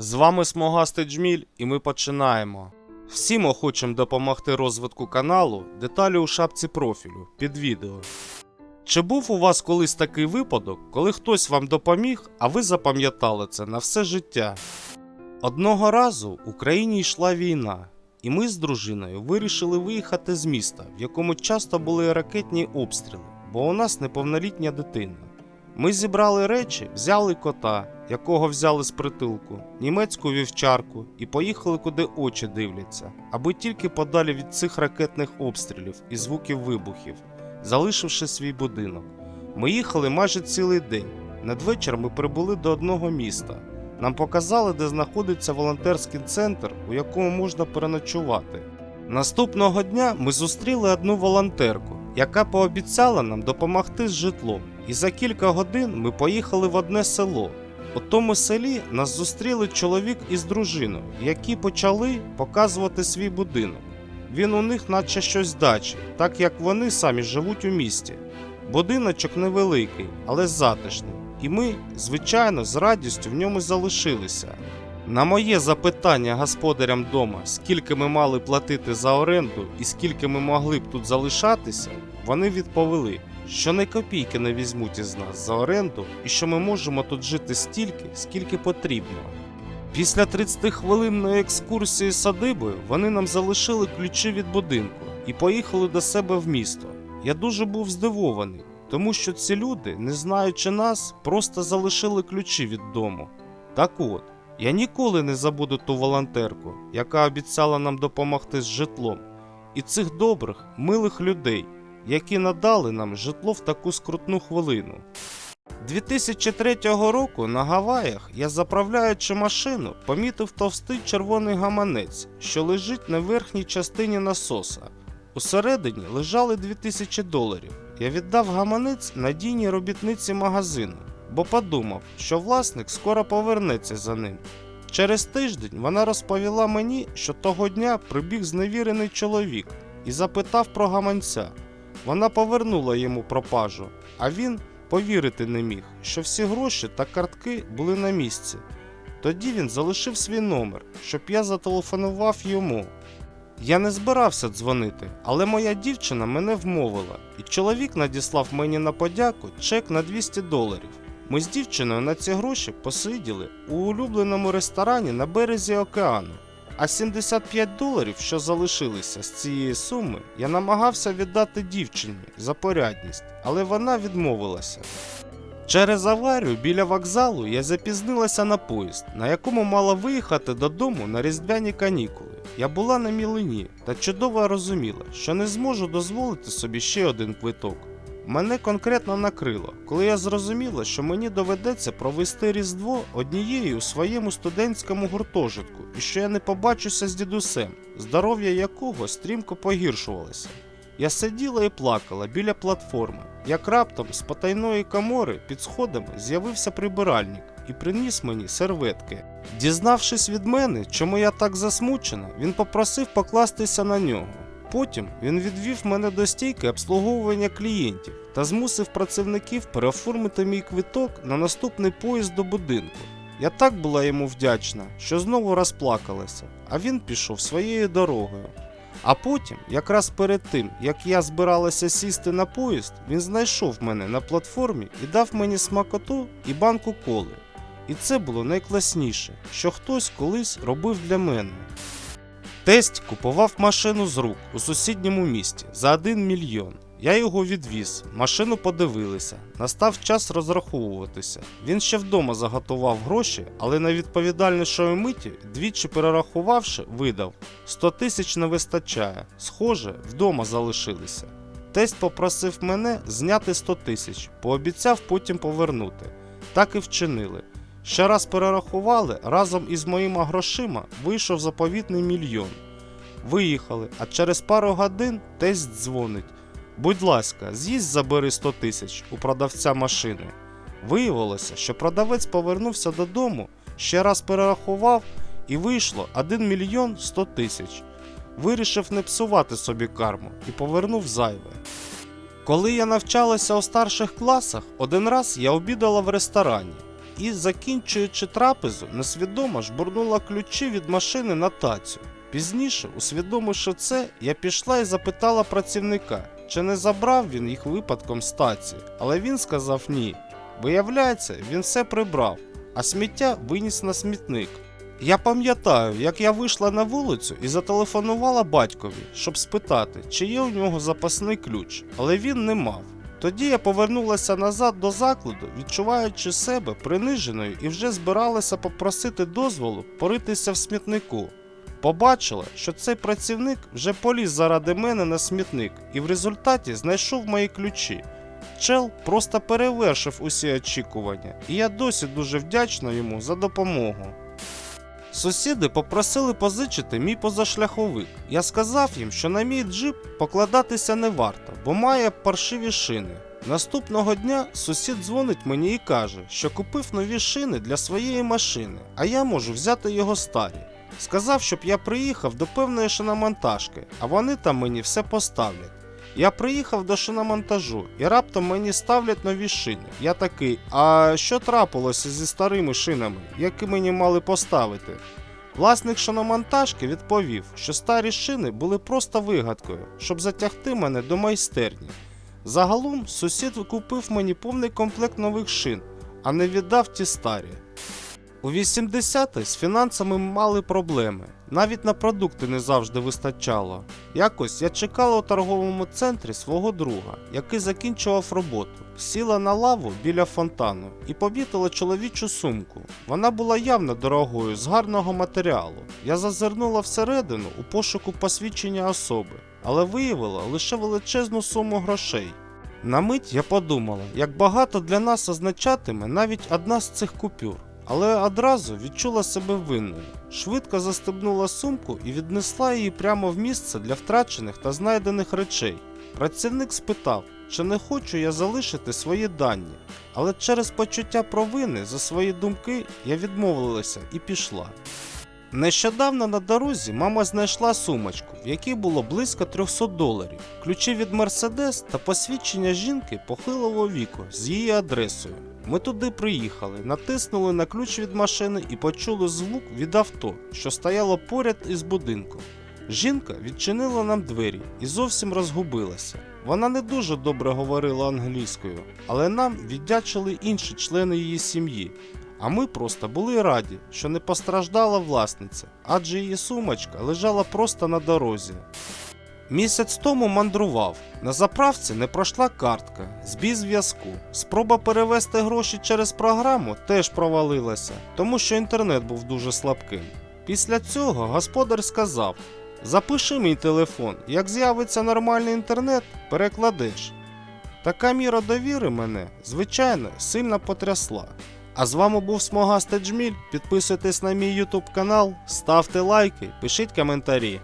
З вами Смогастий Джміль, і ми починаємо. Всім охочим допомогти розвитку каналу, деталі у шапці профілю під відео. Чи був у вас колись такий випадок, коли хтось вам допоміг, а ви запам'ятали це на все життя? Одного разу в Україні йшла війна, і ми з дружиною вирішили виїхати з міста, в якому часто були ракетні обстріли, бо у нас неповнолітня дитина. Ми зібрали речі, взяли кота, якого взяли з притулку, німецьку вівчарку і поїхали куди очі дивляться, аби тільки подалі від цих ракетних обстрілів і звуків вибухів, залишивши свій будинок. Ми їхали майже цілий день. Надвечір ми прибули до одного міста. Нам показали, де знаходиться волонтерський центр, у якому можна переночувати. Наступного дня ми зустріли одну волонтерку, яка пообіцяла нам допомогти з житлом. І за кілька годин ми поїхали в одне село. У тому селі нас зустріли чоловік із дружиною, які почали показувати свій будинок. Він у них наче щось дачі, так як вони самі живуть у місті. Будиночок невеликий, але затишний, і ми, звичайно, з радістю в ньому залишилися. На моє запитання господарям дома, скільки ми мали платити за оренду і скільки ми могли б тут залишатися, вони відповіли, що не копійки не візьмуть із нас за оренду і що ми можемо тут жити стільки, скільки потрібно. Після 30-хвилинної екскурсії садибою вони нам залишили ключі від будинку і поїхали до себе в місто. Я дуже був здивований, тому що ці люди, не знаючи нас, просто залишили ключі від дому. Так от, я ніколи не забуду ту волонтерку, яка обіцяла нам допомогти з житлом, і цих добрих, милих людей, які надали нам житло в таку скрутну хвилину. 2003 року на Гаваях я заправляючи машину, помітив товстий червоний гаманець, що лежить на верхній частині насоса. Усередині лежали 2000 доларів. Я віддав гаманець надійній робітниці магазину, бо подумав, що власник скоро повернеться за ним. Через тиждень вона розповіла мені, що того дня прибіг зневірений чоловік і запитав про гаманця. Вона повернула йому пропажу, а він повірити не міг, що всі гроші та картки були на місці. Тоді він залишив свій номер, щоб я зателефонував йому. Я не збирався дзвонити, але моя дівчина мене вмовила, і чоловік надіслав мені на подяку чек на 200 доларів. Ми з дівчиною на ці гроші посиділи у улюбленому ресторані на березі океану. А 75 доларів, що залишилися з цієї суми, я намагався віддати дівчині за порядність, але вона відмовилася. Через аварію біля вокзалу я запізнилася на поїзд, на якому мала виїхати додому на різдвяні канікули. Я була на мілині та чудово розуміла, що не зможу дозволити собі ще один квиток. Мене конкретно накрило, коли я зрозуміла, що мені доведеться провести Різдво однією у своєму студентському гуртожитку і що я не побачуся з дідусем, здоров'я якого стрімко погіршувалося. Я сиділа і плакала біля платформи, як раптом з потайної камори під сходами з'явився прибиральник і приніс мені серветки. Дізнавшись від мене, чому я так засмучена, він попросив покластися на нього. Потім він відвів мене до стійки обслуговування клієнтів та змусив працівників переоформити мій квиток на наступний поїзд до будинку. Я так була йому вдячна, що знову розплакалася, а він пішов своєю дорогою. А потім, якраз перед тим, як я збиралася сісти на поїзд, він знайшов мене на платформі і дав мені смакоту і банку коли. І це було найкласніше, що хтось колись робив для мене. Тесть купував машину з рук у сусідньому місті за 1 мільйон. Я його відвіз, машину подивилися. Настав час розраховуватися. Він ще вдома заготував гроші, але на відповідальнішої миті, двічі перерахувавши, видав 100 тисяч не вистачає. Схоже, вдома залишилися. Тесть попросив мене зняти 100 тисяч, пообіцяв потім повернути. Так і вчинили. Ще раз перерахували, разом із моїми грошима вийшов заповітний мільйон. Виїхали, а через пару годин тесть дзвонить. Будь ласка, з'їсть забери 100 тисяч у продавця машини. Виявилося, що продавець повернувся додому, ще раз перерахував і вийшло 1 мільйон 100 тисяч. Вирішив не псувати собі карму і повернув зайве. Коли я навчалася у старших класах, один раз я обідала в ресторані. І, закінчуючи трапезу, несвідомо жбурнула ключі від машини на тацю. Пізніше, усвідомивши це, я пішла і запитала працівника, чи не забрав він їх випадком з таці, але він сказав ні. Виявляється, він все прибрав, а сміття виніс на смітник. Я пам'ятаю, як я вийшла на вулицю і зателефонувала батькові, щоб спитати, чи є у нього запасний ключ, але він не мав. Тоді я повернулася назад до закладу, відчуваючи себе приниженою і вже збиралася попросити дозволу поритися в смітнику. Побачила, що цей працівник вже поліз заради мене на смітник і в результаті знайшов мої ключі. Чел просто перевершив усі очікування, і я досі дуже вдячна йому за допомогу. Сусіди попросили позичити мій позашляховик. Я сказав їм, що на мій джип покладатися не варто, бо має паршиві шини. Наступного дня сусід дзвонить мені і каже, що купив нові шини для своєї машини, а я можу взяти його старі. Сказав, щоб я приїхав до певної шиномонтажки, а вони там мені все поставлять. Я приїхав до шиномонтажу і раптом мені ставлять нові шини. Я такий, а що трапилося зі старими шинами, які мені мали поставити? Власник шиномонтажки відповів, що старі шини були просто вигадкою, щоб затягти мене до майстерні. Загалом сусід купив мені повний комплект нових шин, а не віддав ті старі. У 80-ті з фінансами мали проблеми. Навіть на продукти не завжди вистачало. Якось я чекала у торговому центрі свого друга, який закінчував роботу. Сіла на лаву біля фонтану і помітила чоловічу сумку. Вона була явно дорогою, з гарного матеріалу. Я зазирнула всередину у пошуку посвідчення особи, але виявила лише величезну суму грошей. На мить я подумала, як багато для нас означатиме навіть одна з цих купюр. Але одразу відчула себе винною. Швидко застебнула сумку і віднесла її прямо в місце для втрачених та знайдених речей. Працівник спитав, чи не хочу я залишити свої дані, але через почуття провини за свої думки я відмовилася і пішла. Нещодавно на дорозі мама знайшла сумочку, в якій було близько 300 доларів, ключі від Мерседес та посвідчення жінки похилого віку з її адресою. Ми туди приїхали, натиснули на ключ від машини і почули звук від авто, що стояло поряд із будинком. Жінка відчинила нам двері і зовсім розгубилася. Вона не дуже добре говорила англійською, але нам віддячили інші члени її сім'ї. А ми просто були раді, що не постраждала власниця, адже її сумочка лежала просто на дорозі. Місяць тому мандрував. На заправці не пройшла картка, збій зв'язку. Спроба перевести гроші через програму теж провалилася, тому що інтернет був дуже слабким. Після цього господар сказав: Запиши мій телефон, як з'явиться нормальний інтернет, перекладеш. Така міра довіри мене, звичайно, сильно потрясла. А з вами був Смогастий Джміль. Підписуйтесь на мій YouTube канал, ставте лайки, пишіть коментарі.